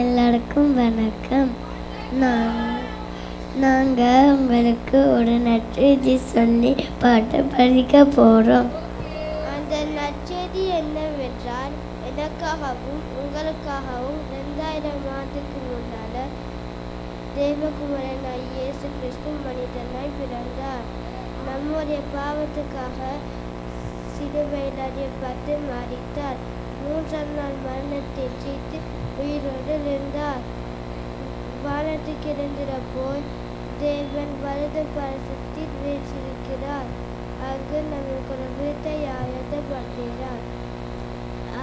எல்லாருக்கும் வணக்கம். நான் நாங்கள் உங்களுக்கு ஒரு நற்செய்தி சொல்லி பாட்டு படிக்க போகிறோம் அந்த நற்செய்தி என்னவென்றால் எனக்காகவும் உங்களுக்காகவும் ரெண்டாயிரம் ஆண்டுக்கு முன்னால் தேவகுமரன் இயேசு கிறிஸ்து மனிதனாய் பிறந்தார். நம்முடைய பாவத்துக்காக சிலுவையில் பார்த்து மறித்தார் மூன்றாம் நாள் மரணத்தை ஜெயித்து உயிரோடு இருந்தார் வானத்துக்கு போய் தேவன் வலது பரிசத்தில் வீற்றிருக்கிறார் அங்கு நமக்கு ஒரு வீட்டை ஆயத்தப்படுகிறார்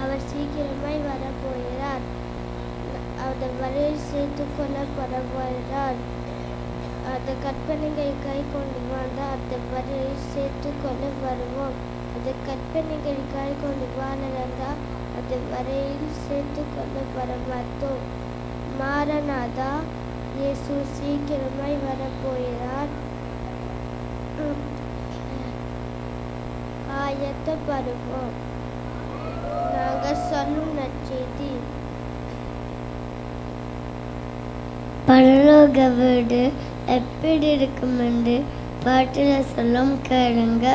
அவர் சீக்கிரமாய் வரப்போகிறார். அந்த வரையில் சேர்த்து கொள்ளப்பட போகிறார். அந்த கற்பனைகளை கை கொண்டு வாழ்ந்தால் அந்த வரையில் சேர்த்து கொண்டு வருவோம். அந்த கற்பனைகள் கை கொண்டு வாழந்தால் அந்த வரையில் சேர்த்து வர மாட்டோம் மாறனாதா இயேசு சீக்கிரமாய் வரப்போகிறார். உம். ஆயத்தப்படுவோம் நாங்கள் சொல்லும் நற்செய்தி. பரலோக வீடு எப்படி இருக்கும் என்று பாட்டில் சொல்லும் கேளுங்க.